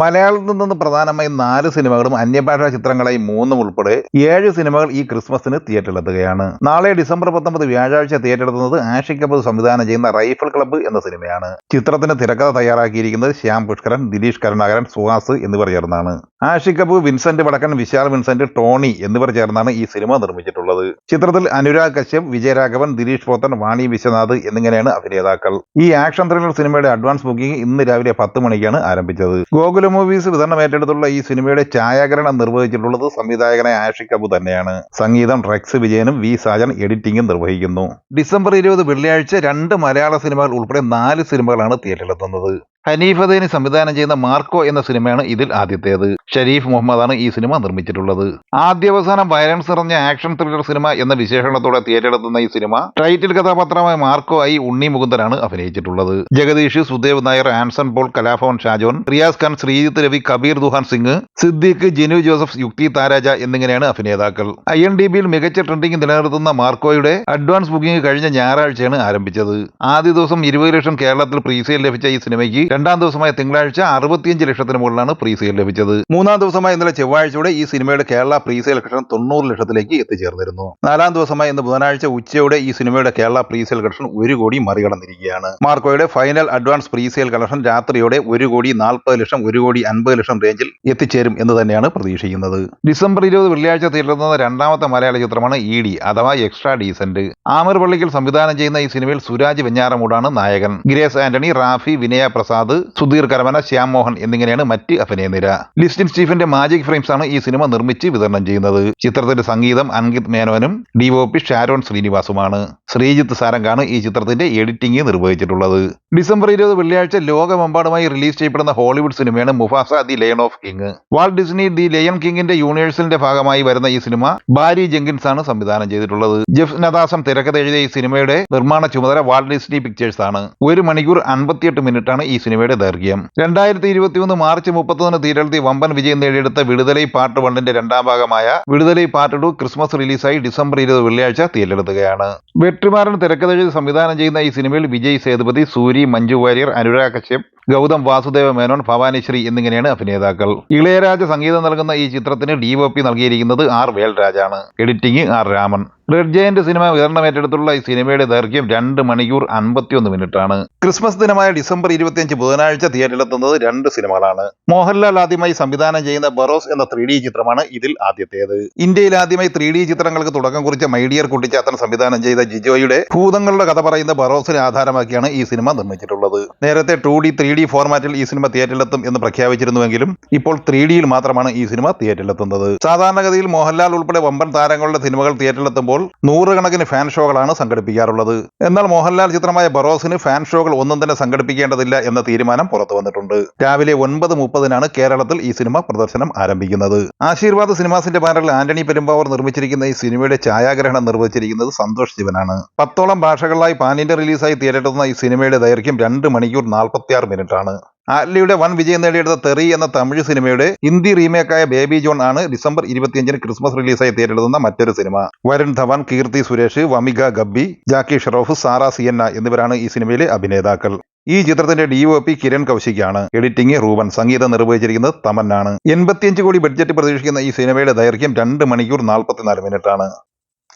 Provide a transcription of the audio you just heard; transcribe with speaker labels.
Speaker 1: മലയാളത്തിൽ നിന്ന് പ്രധാനമായും നാല് സിനിമകളും അന്യഭാഷാ ചിത്രങ്ങളായി മൂന്നും ഉൾപ്പെടെ ഏഴ് സിനിമകൾ ഈ ക്രിസ്മസിന് തിയേറ്ററിലെത്തുകയാണ് നാളെ ഡിസംബർ പത്തൊമ്പത് വ്യാഴാഴ്ച തിയേറ്ററിലെത്തുന്നത് കപൂർ സംവിധാനം ചെയ്യുന്ന റൈഫിൾ ക്ലബ്ബ് എന്ന സിനിമയാണ്. ചിത്രത്തിന് തിരക്കഥ തയ്യാറാക്കിയിരിക്കുന്നത് ശ്യാം പുഷ്കരൻ ദിലീഷ് കരുണാകരൻ സുഹാസ് എന്നിവർ ചേർന്നാണ്. കപൂർ വിൻസെന്റ് വടക്കൻ വിശാൽ വിൻസെന്റ് ടോണി എന്നിവർ ചേർന്നാണ് ഈ സിനിമ നിർമ്മിച്ചിട്ടുള്ളത്. ചിത്രത്തിൽ അനുരാഗ് കശ്യപ് വിജയരാഘവൻ ദിലീഷ് പോത്തൻ വാണി വിശ്വനാഥ് എന്നിങ്ങനെയാണ് അഭിനേതാക്കൾ. ഈ ആക്ഷൻ ത്രില്ലർ സിനിമയുടെ അഡ്വാൻസ് ബുക്കിംഗ് ഇന്ന് രാവിലെ പത്ത് മണിക്കാണ് ആരംഭിച്ചത്. ഗോകുല മൂവീസ് വിതരണം ഏറ്റെടുത്തുള്ള ഈ സിനിമയുടെ ഛായാഗ്രഹണം നിർവഹിച്ചിട്ടുള്ളത് സംവിധായകനായ ആഷിക് അബു തന്നെയാണ്. സംഗീതം റെക്സ് വിജയനും വി സാജൻ എഡിറ്റിംഗും നിർവഹിക്കുന്നു. ഡിസംബർ ഇരുപത് വെള്ളിയാഴ്ച രണ്ട് മലയാള സിനിമകൾ ഉൾപ്പെടെ നാല് സിനിമകളാണ് തിയേറ്ററിലെത്തുന്നത്. ഹനീഫ് അദേനി സംവിധാനം ചെയ്യുന്ന മാർക്കോ എന്ന സിനിമയാണ് ഇതിൽ ആദ്യത്തേത്. ഷരീഫ് മുഹമ്മദാണ് ഈ സിനിമ നിർമ്മിച്ചിട്ടുള്ളത്. ആദ്യാവസാനം വയലൻസ് നിറഞ്ഞ ആക്ഷൻ ത്രില്ലർ സിനിമ എന്ന വിശേഷണത്തോടെ തിയേറ്ററിലെത്തുന്ന ഈ സിനിമ ടൈറ്റിൽ കഥാപാത്രമായ മാർക്കോ ആയി ഉണ്ണി മുകുന്ദനാണ് അഭിനയിച്ചിട്ടുള്ളത്. ജഗദീഷ് സുദേവ് നായർ ആൻസൺ പോൾ കലാഭവൻ ഷാജോൻ റിയാസ് ഖാൻ ശ്രീജിത്ത് രവി കബീർ ദുഹാൻ സിംഗ് സിദ്ദീഖ് ജിനു ജോസഫ് യുക്തി താരാജ എന്നിങ്ങനെയാണ് അഭിനേതാക്കൾ. ഐ എൻ ഡി ബിയിൽ മികച്ച ട്രെൻഡിംഗ് നിലനിർത്തുന്ന മാർക്കോയുടെ അഡ്വാൻസ് ബുക്കിംഗ് കഴിഞ്ഞ ഞായറാഴ്ചയാണ് ആരംഭിച്ചത്. ആദ്യ ദിവസം ഇരുപത് ലക്ഷം കേരളത്തിൽ പ്രീസെയിൽ ലഭിച്ച ഈ സിനിമയ്ക്ക് രണ്ടാം ദിവസമായ തിങ്കളാഴ്ച അറുപത്തിയഞ്ച് ലക്ഷത്തിന് മുകളിലാണ് പ്രീസെയിൽ ലഭിച്ചത്. മൂന്നാം ദിവസമായ ഇന്നലെ ചൊവ്വാഴ്ചയോടെ ഈ സിനിമയുടെ കേരള പ്രീസെയിൽ കളക്ഷൻ തൊണ്ണൂറ് ലക്ഷത്തിലേക്ക് എത്തിച്ചേർന്നിരുന്നു. നാലാം ദിവസമായ ഇന്ന് ബുധനാഴ്ച ഉച്ചയോടെ ഈ സിനിമയുടെ കേരള പ്രീസെയിൽ കളക്ഷൻ ഒരു കോടി മറികടന്നിരിക്കുകയാണ്. മാർക്കോയുടെ ഫൈനൽ അഡ്വാൻസ് പ്രീസെയിൽ കളക്ഷൻ രാത്രിയോടെ ഒരു കോടി നാൽപ്പത് ലക്ഷം ഒരു കോടി അൻപത് ലക്ഷം റേഞ്ചിൽ എത്തിച്ചേരും എന്ന് തന്നെയാണ് പ്രതീക്ഷിക്കുന്നത്. ഡിസംബർ ഇരുപത് വെള്ളിയാഴ്ച തീരുന്ന രണ്ടാമത്തെ മലയാള ചിത്രമാണ് ഇ ഡി അഥവാ എക്സ്ട്രാ ഡീസന്റ്. ആമർ പള്ളിക്കൽ സംവിധാനം ചെയ്യുന്ന ഈ സിനിമയിൽ സുരാജ് വെഞ്ഞാറമൂടാണ് നായകൻ. ഗ്രേസ് ആന്റണി റാഫി വിനയ പ്രസാദ് സുധീർ കരമന ശ്യാം മോഹൻ എന്നിങ്ങനെയാണ് മറ്റ് അഭിനയനിര. ലിസ്റ്റിൻ സ്റ്റീഫന്റെ മാജിക് ഫ്രെയിംസ് ആണ് ഈ സിനിമ നിർമ്മിച്ച് വിതരണം ചെയ്യുന്നത്. ചിത്രത്തിന്റെ സംഗീതം അങ്കിത് മേനോനും ഡി ഒ പി ഷാരോൺ ശ്രീനിവാസുമാണ്. ശ്രീജിത്ത് സാരംഗാണ് ഈ ചിത്രത്തിന്റെ എഡിറ്റിംഗ് നിർവഹിച്ചിട്ടുള്ളത്. ഡിസംബർ ഇരുപത് വെള്ളിയാഴ്ച ലോകമെമ്പാടുമായി റിലീസ് ചെയ്യപ്പെടുന്ന ഹോളിവുഡ് സിനിമയാണ് Mufasa the lion of king. Walt Disney the lion കിങ്ങിന്റെ യൂണിവേഴ്സലിന്റെ ഭാഗമായി വരുന്ന ഈ സിനിമ ബാരി ജെങ്കിൻസ് ആണ് സംവിധാനം ചെയ്തിട്ടുള്ളത്. ജെഫ് നദാസം തിരക്കഥ എഴുതിയ ഈ സിനിമയുടെ നിർമ്മാണ ചുമതല വാൾ ഡിസ്നി പിക്ചേഴ്സ് ആണ്. ഒരു മണിക്കൂർ അൻപത്തിയെട്ട് മിനിറ്റാണ് ഈ സിനിമയുടെ ദൈർഘ്യം. രണ്ടായിരത്തി ഇരുപത്തിമൂന്ന് മാർച്ച് മുപ്പത്തൊന്നിന് തീരത്തി വമ്പൻ വിജയം നേടിയെടുത്ത വിടുതലൈ പാർട്ട് വണ്ണിന്റെ രണ്ടാം ഭാഗമായ വിടുതലൈ പാർട്ട് ടു ക്രിസ്മസ് റിലീസായി ഡിസംബർ ഇരുപത് വെള്ളിയാഴ്ച തിയേറ്ററെടുത്തുകയാണ് വെട്ടിമാരൻ തിരക്കഥഴി സംവിധാനം ചെയ്യുന്ന ഈ സിനിമയിൽ വിജയ് സേതുപതി സൂരി മഞ്ജു വാര്യർ അനുരാഗ് കശ്യപ് ഗൗതം വാസുദേവ മേനോൻ ഭവാനിശ്രീ എന്നിങ്ങനെയാണ് അഭിനേതാക്കൾ. ഇളയരാജ സംഗീതം നൽകുന്ന ഈ ചിത്രത്തിന് ഡി ഒ പി നൽകിയിരിക്കുന്നത് R വേൽരാജാണ്. Editing R Raman. Red giant cinema വിതരണം ഏറ്റെടുത്തുള്ള ഈ സിനിമയുടെ ദൈർഘ്യം രണ്ട് മണിക്കൂർ അൻപത്തിയൊന്ന് മിനിറ്റാണ്. ക്രിസ്മസ് ദിനമായ ഡിസംബർ ഇരുപത്തിയഞ്ച് ബുധനാഴ്ച തിയേറ്ററിലെത്തുന്നത് രണ്ട് സിനിമകളാണ്. മോഹൻലാൽ ആദ്യമായി സംവിധാനം ചെയ്യുന്ന ബറോസ് എന്ന ത്രീ ഡി ചിത്രമാണ് ഇതിൽ ആദ്യത്തേത്. ഇന്ത്യയിൽ ആദ്യമായി ത്രീ ഡി ചിത്രങ്ങൾക്ക് തുടക്കം കുറിച്ച മൈഡിയർ കുട്ടിച്ചാത്തൻ സംവിധാനം ചെയ്ത ജിജോയുടെ ഭൂതങ്ങളുടെ കഥ പറയുന്ന ബറോസിനെ ആധാരമാക്കിയാണ് ഈ സിനിമ നിർമ്മിച്ചിട്ടുള്ളത്. നേരത്തെ ടു ഡി ത്രീ ഡി ഫോർമാറ്റിൽ ഈ സിനിമ തിയേറ്ററിലെത്തും എന്ന് പ്രഖ്യാപിച്ചിരുന്നുവെങ്കിലും ഇപ്പോൾ ത്രീ ഡിയിൽ മാത്രമാണ് ഈ സിനിമ തിയേറ്ററിലെത്തുന്നത്. സാധാരണഗതിയിൽ മോഹൻലാൽ ഉൾപ്പെടെ വമ്പൻ താരങ്ങളുടെ സിനിമകൾ തിയേറ്ററിലെത്തുമ്പോൾ നൂറുകണക്കിന് ഫാൻ ഷോകളാണ് സംഘടിപ്പിക്കാറുള്ളത്. എന്നാൽ മോഹൻലാൽ ചിത്രമായ ബറോസിന് ഫാൻ ഷോകൾ ഒന്നും തന്നെ സംഘടിപ്പിക്കേണ്ടതില്ല എന്ന തീരുമാനം പുറത്തു വന്നിട്ടുണ്ട്. രാവിലെ ഒൻപത് മുപ്പതിനാണ് കേരളത്തിൽ ഈ സിനിമ പ്രദർശനം ആരംഭിക്കുന്നത്. ആശീർവാദ് സിനിമാസിന്റെ ബാനറിൽ ആന്റണി പെരുമ്പാവർ നിർമ്മിച്ചിരിക്കുന്ന ഈ സിനിമയുടെ ഛായാഗ്രഹണം നിർവഹിച്ചിരിക്കുന്നത് സന്തോഷ് ശിവനാണ്. പത്തോളം ഭാഷകളിലായി പാനിന്റെ റിലീസായി തിയേറ്ററെത്തുന്ന ഈ സിനിമയുടെ ദൈർഘ്യം രണ്ട് മണിക്കൂർ നാൽപ്പത്തിയാറ് മിനിറ്റ് ആണ്. ആറ്റ്ലിയുടെ വൻ വിജയം നേടിയെടുത്ത തെറി എന്ന തമിഴ് സിനിമയുടെ ഹിന്ദി റീമേക്കായ ബേബി ജോൺ ആണ് ഡിസംബർ ഇരുപത്തിയഞ്ചിന് ക്രിസ്മസ് റിലീസായി തിയേറ്ററെത്തുന്ന മറ്റൊരു സിനിമ. വരുൺ ധവൻ കീർത്തി സുരേഷ് വമിക ഗബ്ബി ജാക്കി ഷെറോഫ് സാറ സിയന്ന എന്നിവരാണ് ഈ സിനിമയിലെ അഭിനേതാക്കൾ. ഈ ചിത്രത്തിന്റെ ഡി ഒ പി കിരൺ കൗശിക്കാണ്. എഡിറ്റിംഗ് റൂബൻ സംഗീതം നിർവഹിച്ചിരിക്കുന്നത് തമന്നാണ്. എൺപത്തിയഞ്ച് കോടി ബഡ്ജറ്റ് പ്രതീക്ഷിക്കുന്ന ഈ സിനിമയുടെ ദൈർഘ്യം രണ്ട് മണിക്കൂർ നാൽപ്പത്തിനാല് മിനിറ്റാണ്.